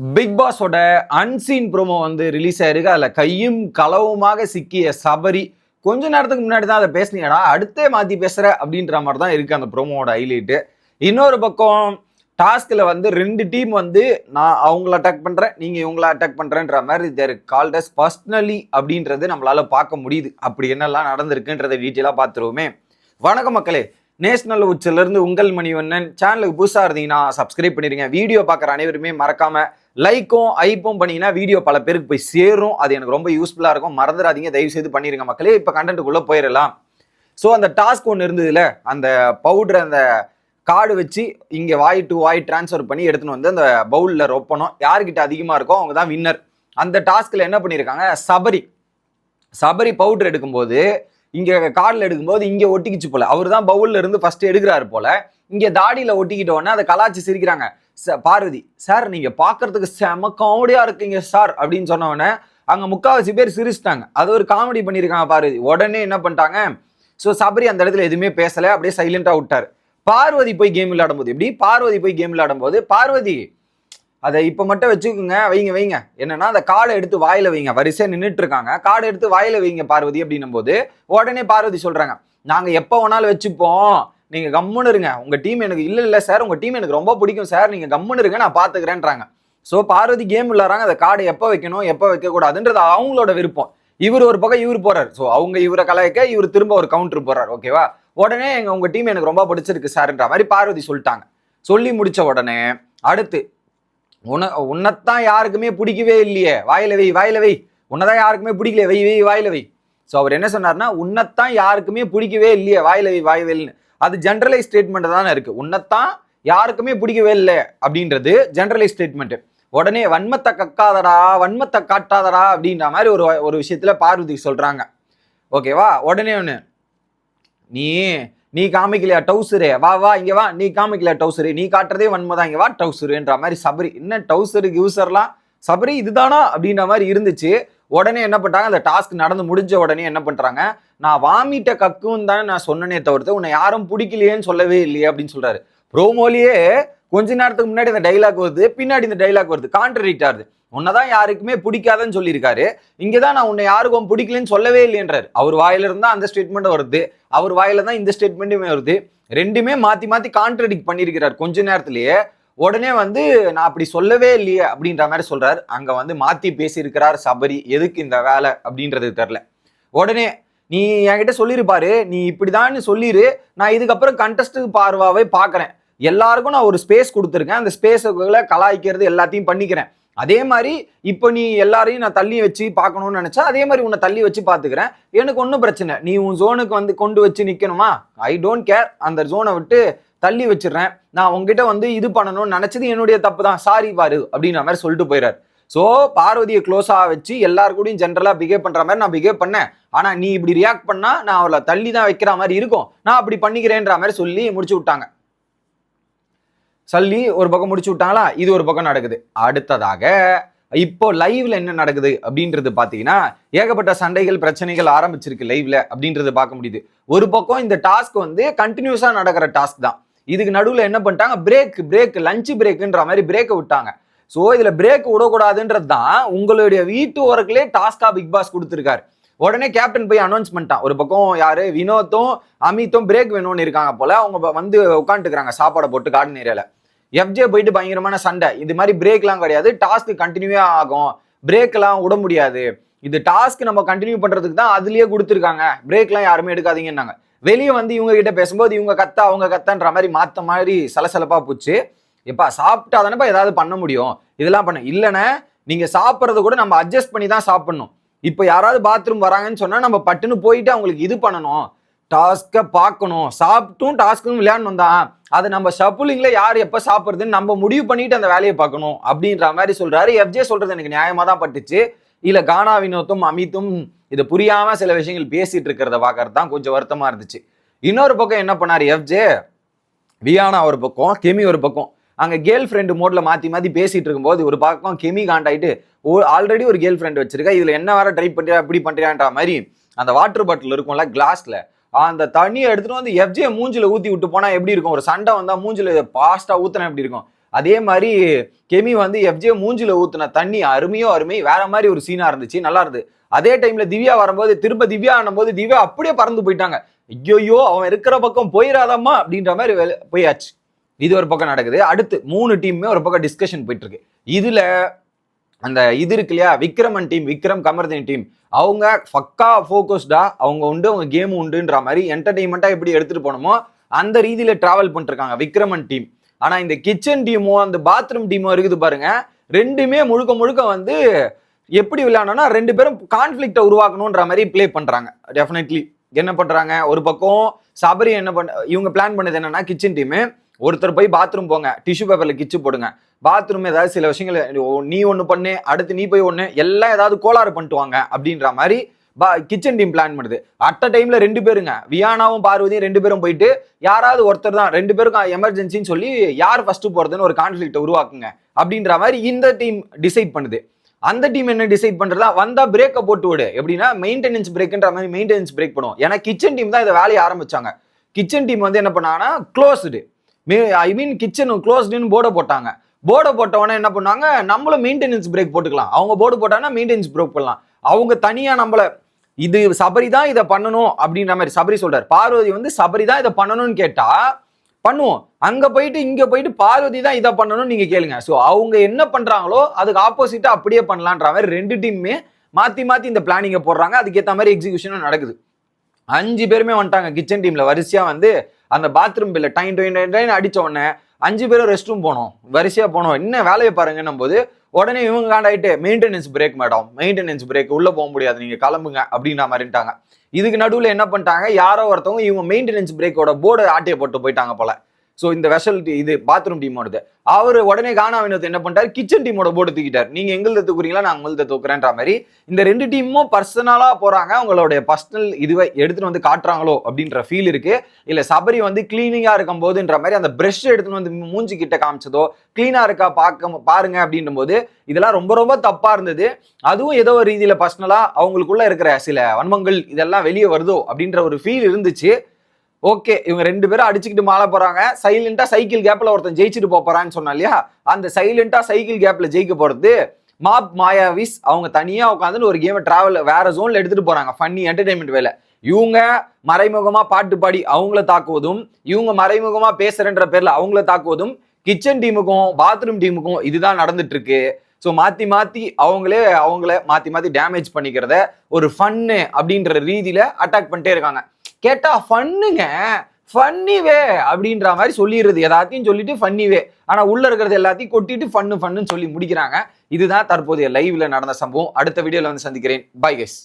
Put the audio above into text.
Big பாஸோட unseen promo வந்து release ஆயிருக்கு. அதில் கையும் களவுமாக சிக்கிய சபரி கொஞ்ச நேரத்துக்கு முன்னாடி தான் அதை பேசுனீங்கடா அடுத்தே மாற்றி பேசுகிற அப்படின்ற மாதிரி தான் இருக்குது அந்த ப்ரோமோவோட ஹைலைட்டு இன்னொரு பக்கம் டாஸ்கில் வந்து ரெண்டு டீம் வந்து நான் அவங்கள அட்டாக் பண்ணுறேன் நீங்கள் இவங்கள அட்டாக் பண்ணுறேன்ற மாதிரி தேர் கால்டஸ் பர்ஸ்னலி பர்சனலி அப்படின்றது நம்மளால பார்க்க முடியுது. அப்படி என்னெல்லாம் நடந்திருக்குன்றதை டீட்டெயிலாக பார்த்துருவோமே. வணக்கம் மக்களே நேஷனல் உச்சிலிருந்து உங்கள் மணிவண்ணன். சேனலுக்கு புதுசாக இருந்தீங்கன்னா சப்ஸ்கிரைப் பண்ணிடுங்க வீடியோ பார்க்குற அனைவருமே மறக்காம லைக்கும் ஐப்பும் பண்ணீங்கன்னா வீடியோ பல பேருக்கு போய் சேரும். அது எனக்கு ரொம்ப யூஸ்ஃபுல்லாக இருக்கும். மறந்துடாதீங்க. தயவு செய்து பண்ணிடுங்க மக்களே. இப்போ கண்டென்ட்டுக்குள்ளே போயிடலாம். ஸோ அந்த டாஸ்க் ஒன்று இருந்ததுல அந்த பவுடர் அந்த கார்டு வச்சு இங்கே வாய் டு வாய் ட்ரான்ஸ்ஃபர் பண்ணி எடுத்துன்னு வந்து அந்த பவுலில் ரொப்பணும் யார்கிட்ட அதிகமாக இருக்கோ அவங்க தான் வின்னர் அந்த டாஸ்கில் என்ன பண்ணியிருக்காங்க சபரி. சபரி பவுடர் எடுக்கும்போது இங்கே கார்டில் எடுக்கும்போது இங்கே ஒட்டிக்கிச்சு போல. அவர் தான் பவுல்ல இருந்து ஃபர்ஸ்ட் எடுக்கிறாரு போல. இங்கே தாடியில் ஒட்டிக்கிட்ட உடனே அதை கலாச்சி சிரிக்கிறாங்க. "ச- பார்வதி சார் நீங்கள் பார்க்கறதுக்கு செம காமெடியாக இருக்கீங்க சார் அப்படின்னு சொன்ன உடனே அங்கே முக்காவாசி பேர் சிரிச்சிட்டாங்க. அது ஒரு காமெடி பண்ணியிருக்காங்க பார்வதி உடனே என்ன பண்ணிட்டாங்க? ஸோ சபரி அந்த இடத்துல எதுவுமே பேசலை அப்படியே சைலண்டாக விட்டார். பார்வதி போய் கேம் விளையாடும்போது எப்படி? பார்வதி போய் கேம் விளையாடும்போது பார்வதி அதை இப்போ மட்டும் வச்சுக்கோங்க வைங்க வைங்க. என்னன்னா அந்த கார்டை எடுத்து வாயில வைங்க. வரிசையாக நின்றுட்டு இருக்காங்க கார்டை எடுத்து வாயில வைங்க பார்வதி அப்படின்னும் போது உடனே பார்வதி சொல்றாங்க நாங்க எப்போ வேணாலும் வச்சுப்போம். நீங்க கம்முன்னு இருங்க. உங்க டீம் எனக்கு இல்லை இல்லை சார் உங்க டீம் எனக்கு ரொம்ப பிடிக்கும் சார். நீங்க கம்முன்னு இருங்க நான் பாத்துக்கிறேன்றாங்க. ஸோ பார்வதி கேம் விளாட்றாங்க அந்த கார்டை எப்போ வைக்கணும் எப்போ வைக்கக்கூடாதுன்றது அவங்களோட விருப்பம். இவர் ஒரு பக்கம் இவர் போறார். ஸோ அவங்க இவரை கலாய்க்க இவர் திரும்ப ஒரு கவுண்டர் போறார். ஓகேவா உடனே எங்க உங்க டீம் எனக்கு ரொம்ப பிடிச்சிருக்கு சார்ன்ற மாதிரி பார்வதி சொல்லிட்டாங்க. சொல்லி முடிச்ச உடனே அடுத்து உன உன்னைத்தான் யாருக்குமே பிடிக்கவே இல்லையே. வாயில வை வாயில வை. உன்னதான் யாருக்குமே பிடிக்கல வை வை வாயில வை. ஸோ அவர் என்ன சொன்னார்னா உன்னைத்தான் யாருக்குமே பிடிக்கவே இல்லையே. வாயில வை வாய் அது ஜென்ரலைஸ் ஸ்டேட்மெண்ட் தானே இருக்கு. உன்னைத்தான் யாருக்குமே பிடிக்கவே இல்லை அப்படின்றது ஜென்ரலைஸ் ஸ்டேட்மெண்ட் உடனே வன்மத்தை கக்காதடா வன்மத்தை காட்டாதடா அப்படின்ற மாதிரி ஒரு ஒரு விஷயத்துல பார்வதி சொல்றாங்க. ஓகேவா உடனே ஒன்று நீ நீ காமிக்கலையா டவுசரு? வா வா இங்கே வா. நீ காமிக்கலையா டவுசரு? நீ காட்டுறதே வன்மதான். இங்கே வா டவுசருன்ற மாதிரி சபரி. என்ன டவுசரு யூசர்லாம்? சபரி இதுதானா? அப்படின்ற மாதிரி இருந்துச்சு. உடனே என்ன பண்ணுறாங்க அந்த டாஸ்க் நடந்து முடிஞ்ச உடனே என்ன பண்ணுறாங்க நான் வாமிட்ட கக்குன்னு தானே நான் சொன்னனே தவிர்த்து உன்னை யாரும் பிடிக்கலையேன்னு சொல்லவே இல்லையே அப்படின்னு சொல்கிறாரு ப்ரோமோலியே கொஞ்ச நேரத்துக்கு முன்னாடி இந்த டைலாக் வருது. பின்னாடி இந்த டைலாக் வருது. கான்ட்ரடிக்ட் ஆகுது. உன்னதான் யாருக்குமே பிடிக்காதுன்னு சொல்லியிருக்காரு. இங்கதான் நான் உன்னை யாருக்கும் பிடிக்கலன்னு சொல்லவே இல்லைன்றார். அவர் வாயில இருந்தா அந்த ஸ்டேட்மெண்ட் வருது. அவர் வாயில தான் இந்த ஸ்டேட்மெண்ட்டுமே வருது. ரெண்டுமே மாத்தி மாத்தி கான்ட்ரடிக்ட் பண்ணியிருக்கிறார். கொஞ்ச நேரத்திலேயே உடனே வந்து நான் அப்படி சொல்லவே இல்லையே அப்படின்ற மாதிரி சொல்றாரு. அங்க வந்து மாத்தி பேசியிருக்கிறார் சபரி. எதுக்கு இந்த வேலை அப்படின்றது தெரில உடனே நீ என்கிட்ட சொல்லியிருப்பாரு. நீ இப்படிதான்னு சொல்லிடு நான் இதுக்கப்புறம் கண்டஸ்ட் பார்வாவே பார்க்குறேன். எல்லாருக்கும் நான் ஒரு ஸ்பேஸ் கொடுத்துருக்கேன். அந்த ஸ்பேஸுக்குள்ள கலாய்க்கிறது எல்லாத்தையும் பண்ணிக்கிறேன். அதே மாதிரி இப்போ நீ எல்லாரையும் நான் தள்ளி வச்சு பார்க்கணும்னு நினச்சா அதே மாதிரி உன்னை தள்ளி வச்சு பார்த்துக்கிறேன். எனக்கு ஒன்றும் பிரச்சனை நீ உன் ஜோனுக்கு வந்து கொண்டு வச்சு நிற்கணுமா ஐ டோன்ட் கேர் அந்த ஜோனை விட்டு தள்ளி வச்சிடுறேன். நான் உங்ககிட்ட வந்து இது பண்ணணும்னு நினச்சது என்னுடைய தப்பு தான். சாரி பாரு அப்படின்ற மாதிரி சொல்லிட்டு போயிடாரு ஸோ பார்வதியை க்ளோஸாக வச்சு எல்லாரு கூடயும் ஜென்ரலாக பிஹேவ் பண்ணுற மாதிரி நான் பிஹேவ் பண்ணேன். ஆனால் நீ இப்படி ரியாக்ட் பண்ணால் நான் அவளை தள்ளி தான் வைக்கிற மாதிரி இருக்கும். நான் அப்படி பண்ணிக்கிறேன்ற மாதிரி சொல்லி முடிச்சு விட்டாங்க. சொல்லி ஒரு பக்கம் முடிச்சு விட்டாங்களா? இது ஒரு பக்கம் நடக்குது. அடுத்ததாக இப்போ லைவ்ல என்ன நடக்குது அப்படின்றது பாத்தீங்கன்னா ஏகப்பட்ட சண்டைகள் பிரச்சனைகள் ஆரம்பிச்சிருக்கு லைவ்ல அப்படின்றது பார்க்க முடியுது. ஒரு பக்கம் இந்த டாஸ்க் வந்து கண்டினியூஸா நடக்கிற டாஸ்க் தான். இதுக்கு நடுவில் என்ன பண்ணிட்டாங்க? பிரேக் பிரேக் லஞ்ச் பிரேக்குன்ற மாதிரி பிரேக்கை விட்டாங்க. ஸோ இதுல பிரேக் விடக்கூடாதுன்றது தான் உங்களுடைய வீட்டு ஒர்க்லேயே டாஸ்கா பிக் பாஸ் கொடுத்துருக்காரு. உடனே கேப்டன் போய் அனௌன்ஸ் பண்ணிட்டான். ஒரு பக்கம் யாரு? வினோத்தும் அமித்தும் பிரேக் வேணும்னு இருக்காங்க போல. அவங்க வந்து உட்காந்துக்கிறாங்க சாப்பாடை போட்டு கார்டன் ஏரியால எஃப்ஜே போயிட்டு பயங்கரமான சண்டை. இது மாதிரி பிரேக்லாம் கிடையாது. டாஸ்க் கண்டினியூவே ஆகும். பிரேக்லாம் விட முடியாது. இது டாஸ்க் நம்ம கண்டினியூ பண்ணுறதுக்கு தான் அதுலேயே கொடுத்துருக்காங்க. பிரேக்லாம் யாருமே எடுக்காதீங்கன்னாங்க. வெளியே வந்து இவங்க கிட்ட பேசும்போது இவங்க கத்தா அவங்க கத்தான்ற மாதிரி மாற்ற மாதிரி சலசலப்பாக போச்சு. எப்பா சாப்பிட்டா தானேப்பா ஏதாவது பண்ண முடியும். இதெல்லாம் பண்ண. இல்லைன்னா நீங்கள் சாப்பிட்றத கூட நம்ம அட்ஜஸ்ட் பண்ணி தான் சாப்பிடணும். இப்போ யாராவது பாத்ரூம் வராங்கன்னு சொன்னால் நம்ம பட்டுன்னு போயிட்டு அவங்களுக்கு இது பண்ணணும். டாஸ்க்கை பார்க்கணும். சாப்பிட்டும் டாஸ்க்கும் விளையாடணும் தான். அது நம்ம ஷப்புலிங்கில் யார் எப்போ சாப்பிட்றதுன்னு நம்ம முடிவு பண்ணிட்டு அந்த வேலையை பார்க்கணும் அப்படின்ற மாதிரி சொல்கிறாரு எஃப்ஜே சொல்கிறது எனக்கு நியாயமாக தான் பட்டுச்சு. இல்லை கானா வினோத்தும் அமித்தும் இது புரியாமல் சில விஷயங்கள் பேசிகிட்டு இருக்கிறத பார்க்கறது தான் கொஞ்சம் வருத்தமாக இருந்துச்சு. இன்னொரு பக்கம் என்ன பண்ணார் எஃப்ஜே வியானா ஒரு பக்கம் கெமி ஒரு பக்கம். அங்கே கேர்ள் ஃப்ரெண்டு மோட்ல மாற்றி மாற்றி பேசிகிட்டு இருக்கும்போது ஒரு பக்கம் கெமி காண்டாயிட்டு ஆல்ரெடி ஒரு கேர்ள் ஃப்ரெண்டு வச்சிருக்கா. இதில் என்ன வேறு ட்ரை பண்ணுறியா இப்படி பண்ணுறியான்ற மாதிரி அந்த வாட்டர் பாட்டில் இருக்கும்ல கிளாஸில் அந்த தண்ணியை எடுத்துட்டு வந்து எஃப்ஜே மூஞ்சில ஊத்தி விட்டு போனா எப்படி இருக்கும்? ஒரு சண்டை வந்தா மூஞ்சில பாஸ்டா ஊத்துனா எப்படி இருக்கும்? அதே மாதிரி கெமி வந்து எஃப்ஜே மூஞ்சில ஊத்துன தண்ணி அருமையோ அருமை வேற மாதிரி ஒரு சீனா இருந்துச்சு நல்லா இருந்து அதே டைம்ல திவ்யா வரும்போது திரும்ப திவ்யா ஆனும்போது திவ்யா அப்படியே பறந்து போயிட்டாங்க. ஐயோயோ அவன் இருக்கிற பக்கம் போயிடாதம்மா அப்படின்ற மாதிரி வெளி- போயாச்சு. இது ஒரு பக்கம் நடக்குது. அடுத்து மூணு டீமுமே ஒரு பக்கம் டிஸ்கஷன் போயிட்டு இருக்கு. இதுல அந்த இது இருக்கு இல்லையா? விக்ரமன் டீம் விக்ரம் கமர்தீன் டீம் அவங்க ஃபக்கா ஃபோக்கஸ்டா அவங்க உண்டு அவங்க கேம் உண்டுன்ற மாதிரி என்டர்டெயின்மெண்ட்டாக எப்படி எடுத்துட்டு போனோமோ அந்த ரீதியில டிராவல் பண்ணிருக்காங்க விக்ரமன் டீம் ஆனா இந்த கிச்சன் டீமோ அந்த பாத்ரூம் டீமோ இருக்குது பாருங்க ரெண்டுமே முழுக்க முழுக்க வந்து எப்படி விளையாடணும்னா ரெண்டு பேரும் கான்ஃப்ளிக்டை உருவாக்கணுன்ற மாதிரி ப்ளே பண்றாங்க. டெஃபினெட்லி என்ன பண்றாங்க? ஒரு பக்கம் சபரி என்ன பண்ண இவங்க பிளான் பண்ணது என்னன்னா கிச்சன் டீமு ஒருத்தர் போய் பாத்ரூம் போங்க. டிஷ்யூ பேப்பர்ல கிச்சு போடுங்க. பாத்ரூம் ஏதாவது சில விஷயங்கள் நீ ஒன்று பண்ணு அடுத்து நீ போய் ஒன்று எல்லாம் ஏதாவது கோளாறு பண்ணிட்டு வாங்க அப்படின்ற மாதிரி பா கிச்சன் டீம் பிளான் பண்ணுது. அட்ட டைம்ல ரெண்டு பேருங்க. வியானாவும் பார்வதியும் ரெண்டு பேரும் போயிட்டு யாராவது ஒருத்தர் தான் ரெண்டு பேருக்கும் எமர்ஜென்சின்னு சொல்லி யார் ஃபர்ஸ்ட் போறதுன்னு ஒரு கான்ஃபிளிக்ட உருவாக்குங்க அப்படின்ற மாதிரி இந்த டீம் டிசைட் பண்ணுது. அந்த டீம் என்ன டிசைட் பண்றதா வந்தா பிரேக்கை போட்டு விடு. எப்படின்னா மெயின்டெனன்ஸ் பிரேக்ன்ற மாதிரி மெயின்டெனன்ஸ் பிரேக் பண்ணுவோம். ஏன்னா கிச்சன் டீம் தான் இதை வேலையை ஆரம்பிச்சாங்க. கிச்சன் டீம் வந்து என்ன பண்ணாங்கன்னா க்ளோஸ்டு ஐ மீன் கிச்சன் க்ளோஸ்டுன்னு போர்டை போட்டாங்க. போர்டை போட்டவொடனே என்ன பண்ணாங்க நம்மளும் மெயின்டெனன்ஸ் பிரேக் போட்டுக்கலாம். அவங்க போர்டு போட்டாங்கன்னா மெயின்டெனன்ஸ் பிரேக் பண்ணலாம் அவங்க தனியாக நம்மளை இது சபரி தான் இதை பண்ணணும் அப்படின்ற மாதிரி சபரி சொல்றாரு. பார்வதி வந்து சபரி தான் இதை பண்ணணும்னு கேட்டா பண்ணுவோம். அங்க போயிட்டு இங்க போயிட்டு பார்வதி தான் இதை பண்ணணும்னு நீங்க கேளுங்க. ஸோ அவங்க என்ன பண்றாங்களோ அதுக்கு ஆப்போசிட்டா அப்படியே பண்ணலான்ற மாதிரி ரெண்டு டீமுமே மாத்தி மாத்தி இந்த பிளானிங்கை போடுறாங்க. அதுக்கேற்ற மாதிரி எக்ஸிகியூஷனும் நடக்குது. அஞ்சு பேருமே வந்துட்டாங்க. கிச்சன் டீம்ல வரிசையா வந்து அந்த பாத்ரூம் பில்ல டைன் டைன் டைன் டைன் அடிச்ச உடனே அஞ்சு பேரும் ரெஸ்ட் ரூம் போனோம். வரிசையா போனோம். என்ன வேலையை பாருங்கன்னும் போது உடனே இவங்க காண்டாயிட்டு maintenance break madam maintenance break உள்ள போக முடியாது. நீங்க கிளம்புங்க. அப்படின்ற மாதிரிட்டாங்க இதுக்கு நடுவில் என்ன பண்ணிட்டாங்க? யாரோ ஒருத்தவங்க இவங்க மெயின்டெனன்ஸ் பிரேக்கோட போர்டு ஆட்டையை போட்டு போயிட்டாங்க போல. ஸோ இந்த வெஷல் இது பாத்ரூம் டீமோடது அவர் உடனே கானா வினோத் என்ன பண்ணிட்டார்? கிச்சன் டீமோட போட்டு தூக்கிட்டார். நீங்கள் எங்கள்த தூக்குறீங்களா நான் உங்கள்த தூக்குறேன்ற மாதிரி இந்த ரெண்டு டீமும் பர்சனலாக போகிறாங்க அவங்களுடைய பர்சனல் இதுவை எடுத்துகிட்டு வந்து காட்டுறாங்களோ அப்படின்ற ஃபீல் இருக்குது இல்லை சபரி வந்து க்ளீனிங்காக இருக்கும் போதுன்ற மாதிரி அந்த பிரஷ் எடுத்துன்னு வந்து மூஞ்சி கிட்ட காமிச்சதோ க்ளீனாக இருக்கா பார்க்க பாருங்க அப்படின்னும் போது இதெல்லாம் ரொம்ப ரொம்ப தப்பாக இருந்தது. அதுவும் ஏதோ ஒரு ரீதியில் பர்சனலாக அவங்களுக்குள்ளே இருக்கிற சில வன்மங்கள் இதெல்லாம் வெளியே வருதோ அப்படின்ற ஒரு ஃபீல் இருந்துச்சு. ஓகே இவங்க ரெண்டு பேரும் அடிச்சுக்கிட்டு மாலை போறாங்க. சைலண்டா சைக்கிள் கேப்ல ஒருத்தன் ஜெயிச்சுட்டு போறான்னு சொன்னா இல்லையா? அந்த சைலண்டா சைக்கிள் கேப்ல ஜெயிக்க போறது மாப் மாயாவிஸ். அவங்க தனியா உட்காந்துட்டு ஒரு கேமை டிராவல் வேற ஜோன்ல எடுத்துட்டு போறாங்க. ஃபன்னி என்டர்டைன்மெண்ட் வேலை. இவங்க மறைமுகமா பாட்டு பாடி அவங்கள தாக்குவதும் இவங்க மறைமுகமா பேசுறன்ற பேர்ல அவங்கள தாக்குவதும் கிச்சன் டீமுக்கும் பாத்ரூம் டீமுக்கும் இதுதான் நடந்துட்டு இருக்கு ஸோ மாத்தி மாத்தி அவங்களே அவங்கள மாத்தி மாத்தி டேமேஜ் பண்ணிக்கிறத ஒரு ஃபன்னு அப்படின்ற ரீதியில அட்டாக் பண்ணிட்டே இருக்காங்க. கேட்டா ஃபன்னுங்க ஃபன்னிவே அப்படின்ற மாதிரி சொல்லிடுறது. எல்லாத்தையும் சொல்லிட்டு ஃபன்னிவே ஆனா உள்ள இருக்கிறது எல்லாத்தையும் கொட்டிட்டு ஃபன்னு ஃபன்னுன்னு சொல்லி முடிக்கிறாங்க. இதுதான் தற்போதைய லைவ்ல நடந்த சம்பவம். அடுத்த வீடியோல வந்து சந்திக்கிறேன். Bye guys